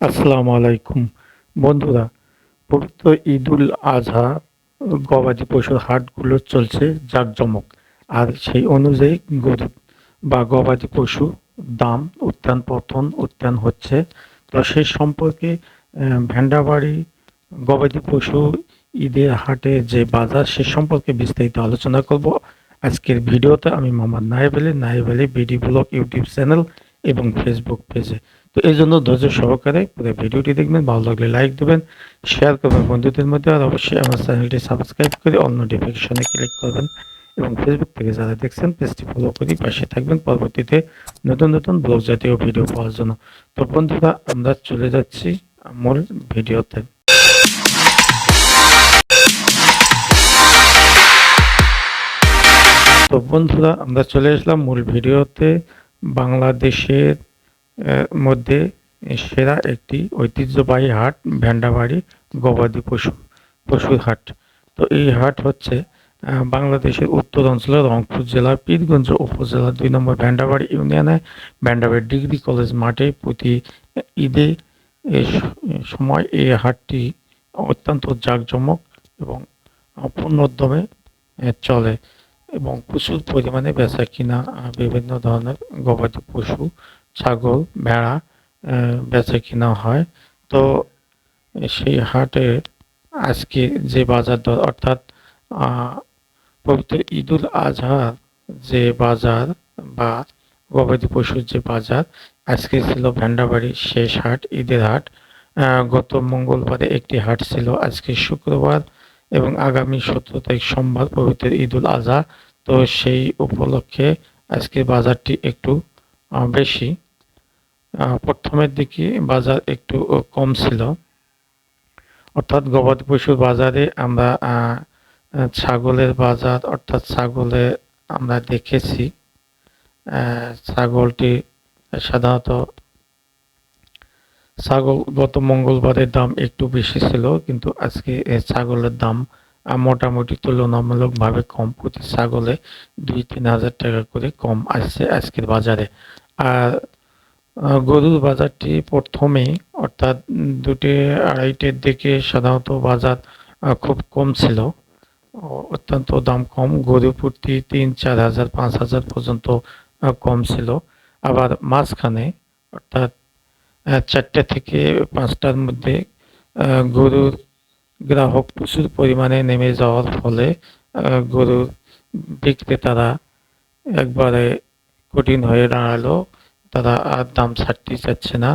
আসসালামু আলাইকুম। বন্ধুরা, পবিত্র ঈদুল আজহা গবাদি পশুর হাটগুলো চলছে জাঁকজমক। আর সেই অনুযায়ী গরু বা গবাদি পশু দাম উত্থান পতন উত্থান হচ্ছে। তো সেই সম্পর্কে ভেন্ডাবাড়ি গবাদি পশু ঈদের হাটে যে বাজার, সে সম্পর্কে বিস্তারিত আলোচনা করব। আজকের ভিডিওতে আমি Mohammad Nayeb Ali Ali BD blog YouTube channel এবং ফেসবুক পেজে তো এই জন্য ধৈর্য সহকারে পুরো ভিডিওটি দেখবেন, ভালো লাগলে লাইক দেবেন শেয়ার করবেন বন্ধুদের মধ্যে, আর অবশ্যই আমার চ্যানেলটি সাবস্ক্রাইব করে অন্য নোটিফিকেশনে ক্লিক করবেন এবং ফেসবুক থেকে যারা দেখছেন পেজটি ফলো করে পাশে থাকবেন পরবর্তীতে নতুন নতুন ব্লগ জাতীয় ভিডিও পাওয়ার জন্য। তো বন্ধুরা, আমরা চলে যাচ্ছি মূল ভিডিওতে। তো বন্ধুরা, আমরা চলে আসলাম মূল ভিডিওতে, বাংলাদেশের মধ্যে সেরা একটি ঐতিহ্যবাহী হাট ভেন্ডাবাড়ি গবাদি পশু, পশুর হাট। তো এই হাট হচ্ছে বাংলাদেশের উত্তর অঞ্চলের রংপুর জেলার পীরগঞ্জ উপজেলার দুই নম্বর ভেন্ডাবাড়ি ইউনিয়নে ভেন্ডাবাড়ি ডিগ্রি কলেজ মাঠে প্রতি ঈদে সময় এই হাটটি অত্যন্ত জাঁকজমক এবং পূর্ণোদ্যমে চলে এবং প্রচুর পরিমাণে বেচা কিনা বিভিন্ন ধরনের গবাদি পশু ছাগল, ভেড়া বেচা কিনা হয়। তো সেই হাটে আজকে যে বাজার দর, অর্থাৎ পবিত্র ঈদুল আজহার যে বাজার বা গবাদি পশুর যে বাজার, আজকে ছিল ভেন্ডাবাড়ির শেষ হাট, ঈদের হাট। গত মঙ্গলবারে একটি হাট ছিল আজকে শুক্রবার এবং আগামী সতেরো তারিখ সোমবার পবিত্র ঈদুল আজহা। তো সেই উপলক্ষে আজকে বাজারটি একটু বেশি। প্রথমের দিকে বাজার একটু কম ছিল। অর্থাৎ গবাদি পশুর বাজারে আমরা ছাগলের বাজার, অর্থাৎ ছাগলে আমরা দেখেছি ছাগলটি সাধারণত, ছাগল গত মঙ্গলবারের দাম একটু বেশি ছিল, কিন্তু আজকে ছাগলের দাম মোটামুটি তুলনামূলকভাবে কম। প্রতি ছাগলে দুই তিন হাজার টাকা করে কম আসছে আজকের বাজারে। আর গরুর বাজারটি প্রথমে, অর্থাৎ দুটি আড়াইটের দিকে সাধারণত বাজার খুব কম ছিল। অত্যন্ত দাম কম। গরু প্রতি তিন, চার হাজার, পাঁচ হাজার পর্যন্ত কম ছিল। আবার মাঝখানে, অর্থাৎ চারটে থেকে পাঁচটার মধ্যে গরুর গ্রাহক প্রচুর পরিমাণে নেমে যাওয়ার ফলে গরুর বিক্রেতারা একবারে কঠিন হয়ে দাঁড়াল। তারা আর দাম ছাড়তে চাচ্ছে না,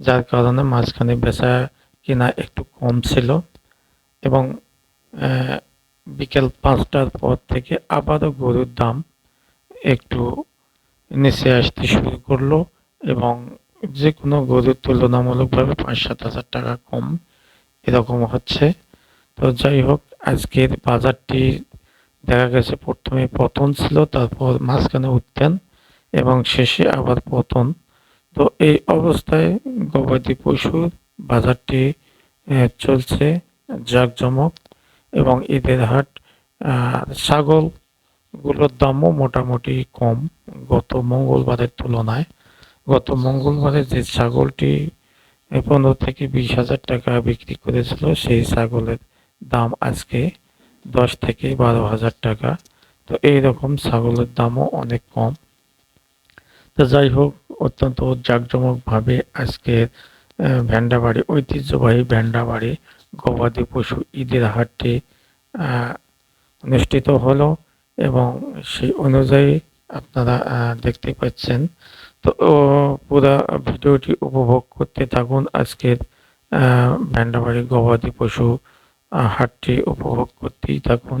যার কারণে মাঝখানে বেচা কিনা একটু কম ছিল এবং বিকেল পাঁচটার পর থেকে আবারও গরুর দাম একটু নিচে আসতে শুরু করল এবং যে কোনো গরুর তুলনামূলকভাবে পাঁচ সাত হাজার টাকা কম এরকম হচ্ছে। তো যাই হোক, আজকের বাজারটি দেখা গেছে প্রথমে পতন ছিল, তারপর মাঝখানে উত্থান। এবং শেষে আবার পতন। তো এই অবস্থায় গবাদি পশুর বাজারটি চলছে জাঁকজমক এবং ঈদের হাট ছাগলগুলোর দামও মোটামুটি কম গত মঙ্গলবারের তুলনায়। গত মঙ্গলবারে যে ছাগলটি পনেরো থেকে বিশ হাজার টাকা বিক্রি করেছিল, সেই ছাগলের দাম আজকে দশ থেকে বারো হাজার টাকা। তো এই রকম ছাগলের দামও অনেক কম। তো যাই হোক অত্যন্ত জাঁকজমকভাবে আজকের আহ, ভেন্ডাবাড়ি ঐতিহ্যবাহী ভেন্ডাবাড়ি গবাদি পশু ঈদের হাটটি অনুষ্ঠিত হলো এবং সেই অনুযায়ী আপনারা দেখতে পাচ্ছেন। তো পুরা ভিডিওটি উপভোগ করতে থাকুন আজকের আহ, ভেন্ডাবাড়ি গবাদি পশু হাটটি উপভোগ করতেই থাকুন।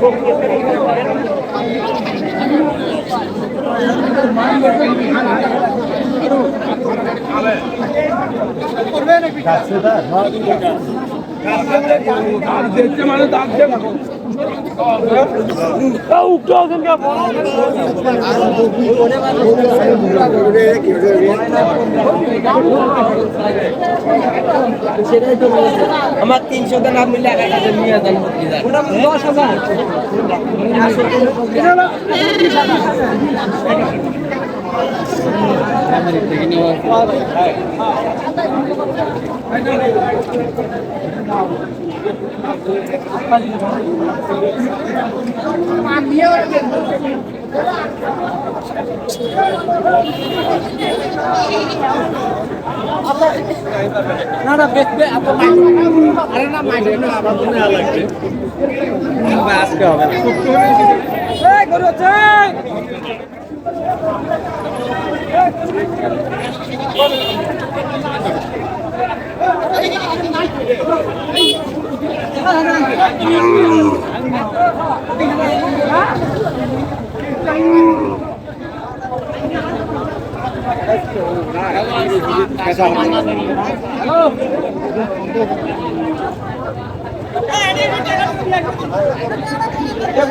কত করে মানে দাঁত আমার তিনশো টা নাম মিলে এক হাজার নিয়ে যান দশ হাজার। না না এত আরে না মাইক না আমার মনে হয় লাগবে আজকে হবে না গরু আছে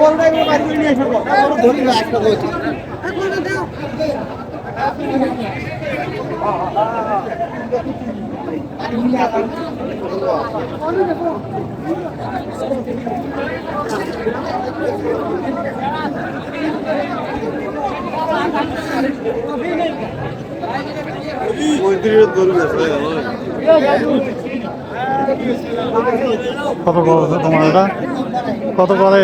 বলবে? ধরি আসব কত করে তোমার এটা? কত করে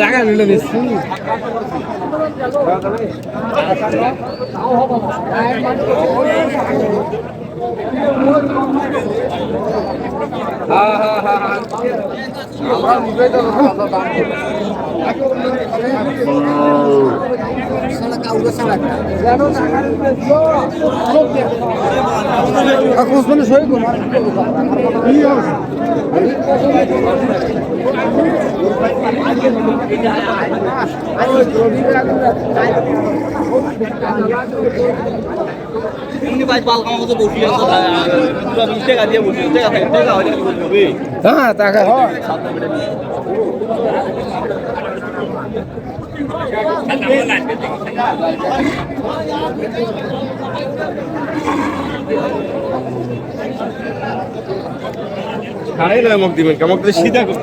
জায়গা নিলে বেশি ওসমানের সই করুন আজকে হ্যাঁ টাকা খাই নয় মুখ দিবেন কামক দিয়ে সিধা করুন।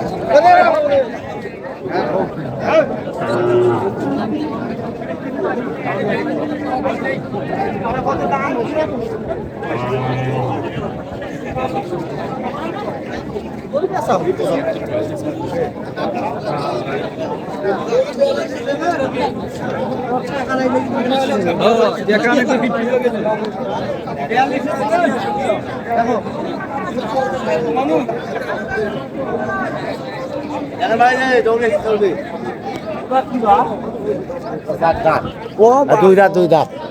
দুই রাত দুই রাত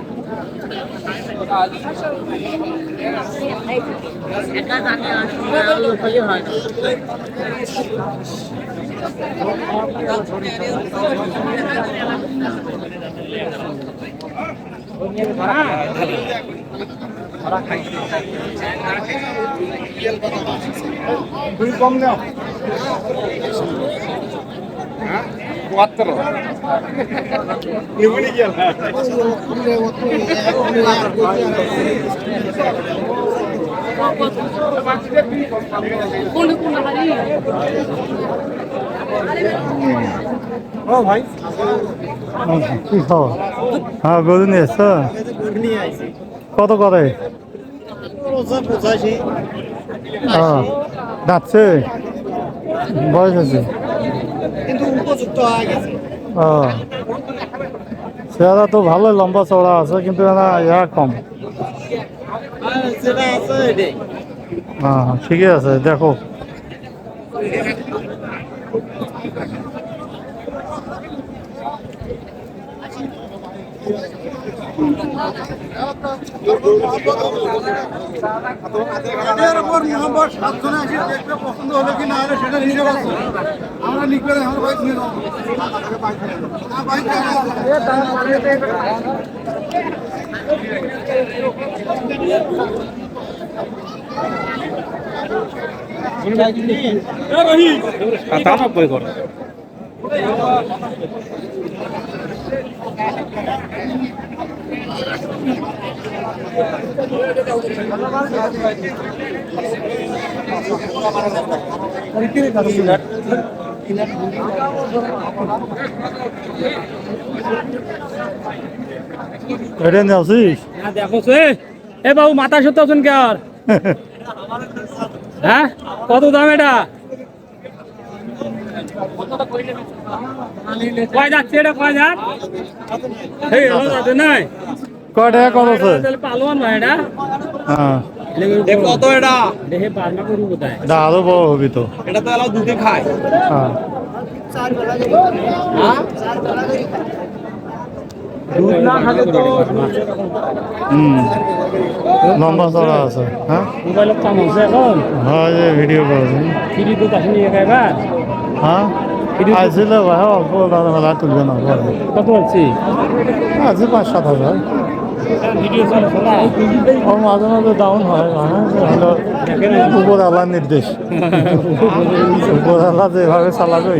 তুমি কম নাও Quattro. Gel. ও ভাই। কি খবর হ্যাঁ গরু নিয়ে এসছো কত করে? পঁচাশি বয়স আছে কিন্তু উপযুক্ত হয়ে গেছে ও চেহারা তো ভালো লম্বা চড়া আছে কিন্তু ইয়া কম। এটাই। হ্যাঁ ঠিকই আছে দেখো। এর উপর নম্বর সাতজনে আসি দেখবে পছন্দ কি না হলে সেটা যাব আমরা আমার বাইক নিয়ে এ বাবু, মাথা সত্য কে আর? হ্যাঁ? কত দাম এটা? কয় যাচ্ছে এটা, কয় যাচ্ছে নাই? কয় টাকা কত আছে? তাহলে পালোয়ান ভাই এটা হ্যাঁ কত এটা? দেখে পারনা করব কোথায়? এটা বড় হবি তো। এটা তো এলাও দুধে খায়। হ্যাঁ। দুধ না খালে তো হুম। লম্বা চড়া আছে হ্যাঁ? মোবাইলত কাম হচ্ছে এখন? হয় যে ভিডিও করছেন ফ্রি দুধ আসেনি এবার। হ্যাঁ? আইছিলে ভাই অল্প দাদা মেলা তুলবে না কত বলছি আছে পাঁচ সাত হাজার। ভিডিও চলছে ও মাঝে মাঝে ডাউন হয় হলো উপরওয়ালার নির্দেশ। উপরওয়ালা যেভাবে চালাবে।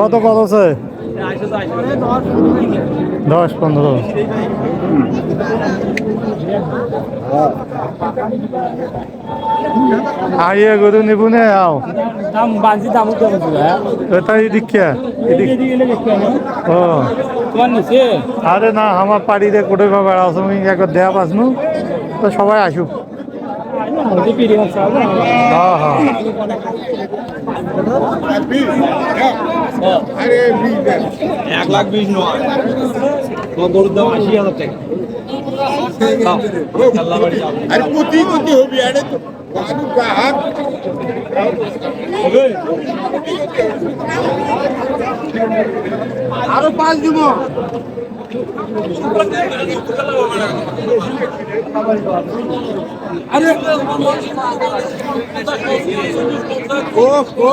কত কত আছে দশ পনেরো। আইয়ে গরু নিবু নে আও। দাম বাঞ্জি দাম তো বলছি হ্যাঁ। এটা এদিকে এদিক এদিকে ও। আরে না আমার পাড়িতে কোটে বেড়া তুমি একবার দেয়া পাসনু তো সবাই আসুক। হ্যাঁ হ্যাঁ। এক লাখ বিশ নয়। গরুর দাম আশি হাজার টাকা। আরে কোটি কোটি হবি আরে গ্রাহক পাঁচ দিব। আরে ও ও।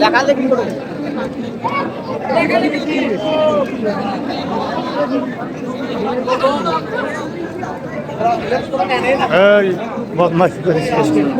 লেখালেখি করে এই বদমাশি করে শেষ করে।